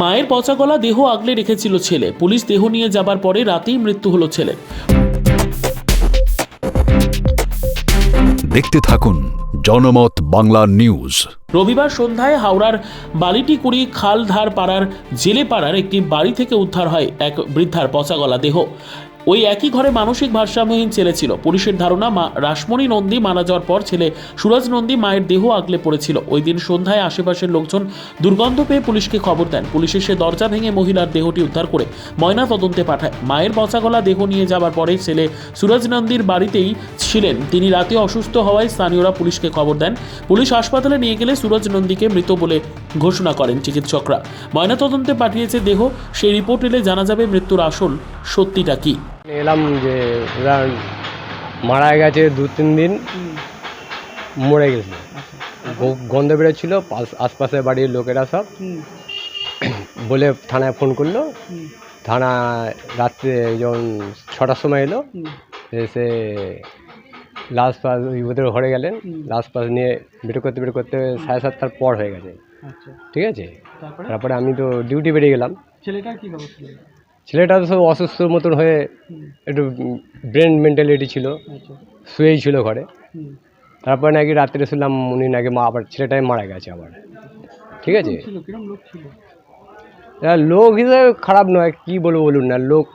মায়ের পচা গলা দেহ আগলে রেখেছিল ছেলে। পুলিশ দেহ নিয়ে যাবার পরে রাতেই মৃত্যু হলো ছেলে দেখতে থাকুন জনমত বাংলা নিউজ। রবিবার সন্ধ্যায় হাওড়ার বালিটিকুড়ি খালধার পাড়ার জেলে পাড়ার একটি বাড়ি থেকে উদ্ধার হয় এক বৃদ্ধার পচা গলা দেহ। ওই একই ঘরে মানসিক ভারসাম্যহীন ছেলে ছিল। পুলিশের ধারণা, মা রাসমণি নন্দী মারা যাওয়ার পর ছেলে সুরজ নন্দী মায়ের দেহ আগলে পড়েছিল। ওই দিন সন্ধ্যায় আশেপাশের লোকজন দুর্গন্ধ পেয়ে পুলিশকে খবর দেন। পুলিশ এসে দরজা ভেঙে মহিলার দেহটি উদ্ধার করে ময়না তদন্তে পাঠায়। মায়ের পচা গলা দেহ নিয়ে যাবার পরে ছেলে সুরজ নন্দীর বাড়িতেই ছিলেন। তিনি রাতে অসুস্থ হওয়ায় স্থানীয়রা পুলিশকে খবর দেন। পুলিশ হাসপাতালে নিয়ে গেলে সুরজ নন্দীকে মৃত বলে ঘোষণা করেন চিকিৎসকরা। ময়নাতদন্তে পাঠিয়েছে দেহ। সেই রিপোর্ট এলে জানা যাবে মৃত্যুর আসল সত্যিটা কি। এলাম যে ওরা মারা গেছে দু তিন দিন মরে গেছে। গ- গন্ধ বেরোচ্ছিল পাশ- আশপাশের বাড়ির লোকেরা সব। বলে থানায় ফোন করল। থানা রাত্রে যখন ছটার সময় এলো এসে লাশ পাস ওই ওদের ঘরে গেলেন। লাশ পাস নিয়ে বের করতে বের করতে সাড়ে সাতটার পর হয়ে গেছে। আচ্ছা। ঠিক আছে? তারপরে? আমি তো ডিউটি বেরিয়ে গেলাম। ছেলেটার কি ছেলেটা তো সব অসুস্থ মতন হয়ে একটু ব্রেন মেন্টালিটি ছিল আচ্ছা। শুয়েই ছিল ঘরে। তারপরে নাকি রাত্রে শুনলাম উনি নাকি মা আবার ছেলেটাই মারা গেছে আবার। ঠিক আছে? লোক হিসেবে খারাপ নয় কি বলব বলুন না লোক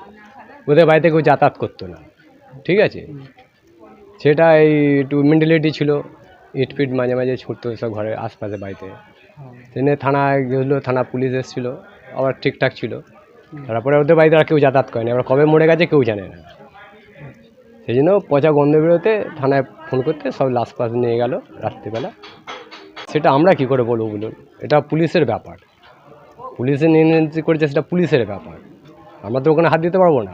ওদের বাড়িতে কেউ যাতায়াত করতো না। ঠিক আছে? সেটা এই একটু মেন্টালিটি ছিল ইট ফিট মাঝে মাঝে ছুটতো সব ঘরের আশপাশে বাড়িতে। সেখানে থানায় গেছিল থানা পুলিশ এসেছিল আবার ঠিকঠাক ছিল। তারপরে ওদের বাড়িতে আর কেউ যাতায়াত করেনি আবার কবে মরে গেছে কেউ জানে না। সেই জন্য পচা গন্ধ বেরোতে থানায় ফোন করতে সব লাশ পাশ নিয়ে গেল রাত্রিবেলা। সেটা আমরা কি করে বলব বলুন? এটা পুলিশের ব্যাপার। পুলিশে নিয়ে করেছে সেটা পুলিশের ব্যাপার। আমরা তো ওখানে হাত দিতে পারব না।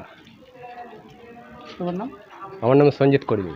আমার নাম সঞ্জিত কর্মী।